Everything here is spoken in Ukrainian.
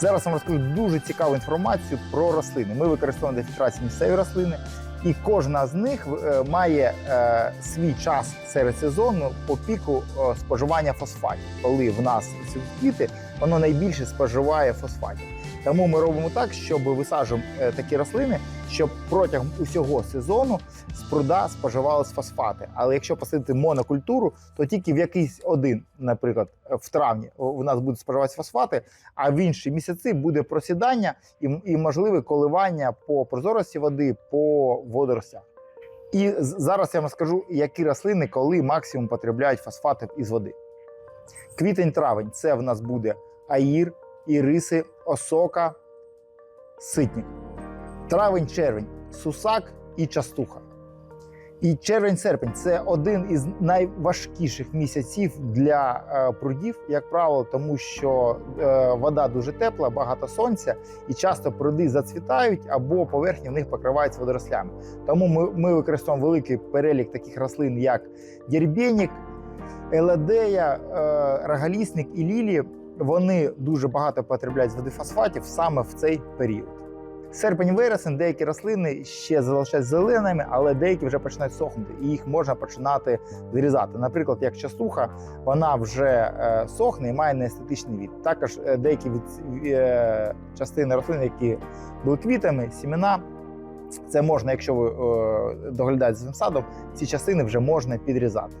Зараз вам розкажу дуже цікаву інформацію про рослини. Ми використовуємо для місцеві рослини, і кожна з них е, має е, свій час серед сезону по піку е, споживання фосфатів. Коли в нас ці квіти, воно найбільше споживає фосфатів. Тому ми робимо так, щоб висаджуємо е, такі рослини, щоб протягом усього сезону з пруда споживались фосфати. Але якщо посадити монокультуру, то тільки в якийсь один, наприклад, в травні у нас будуть споживатися фосфати, а в інші місяці буде просідання і, і можливе коливання по прозорості води, по водоростях. І зараз я вам скажу, які рослини коли максимум потребляють фосфати із води. Квітень-травень це в нас буде аїр, іриси, осока, ситник. Травень-червень сусак і частуха. І червень-серпень це один із найважкіших місяців для е, прудів, як правило, тому що е, вода дуже тепла, багато сонця, і часто пруди зацвітають або поверхні в них покриваються водорослями. Тому ми, ми використовуємо великий перелік таких рослин, як дербєнік, еледея, е, рогалісник і лілі. Вони дуже багато потребляють з води фосфатів саме в цей період. Серпень вересень деякі рослини ще залишаються зеленими, але деякі вже починають сохнути, і їх можна починати зрізати. Наприклад, як частуха, вона вже е, сохне і має неестетичний від. Також е, деякі від, е, частини рослин, які були квітами, сімена. Це можна, якщо ви доглядаєте цим садом, ці частини вже можна підрізати.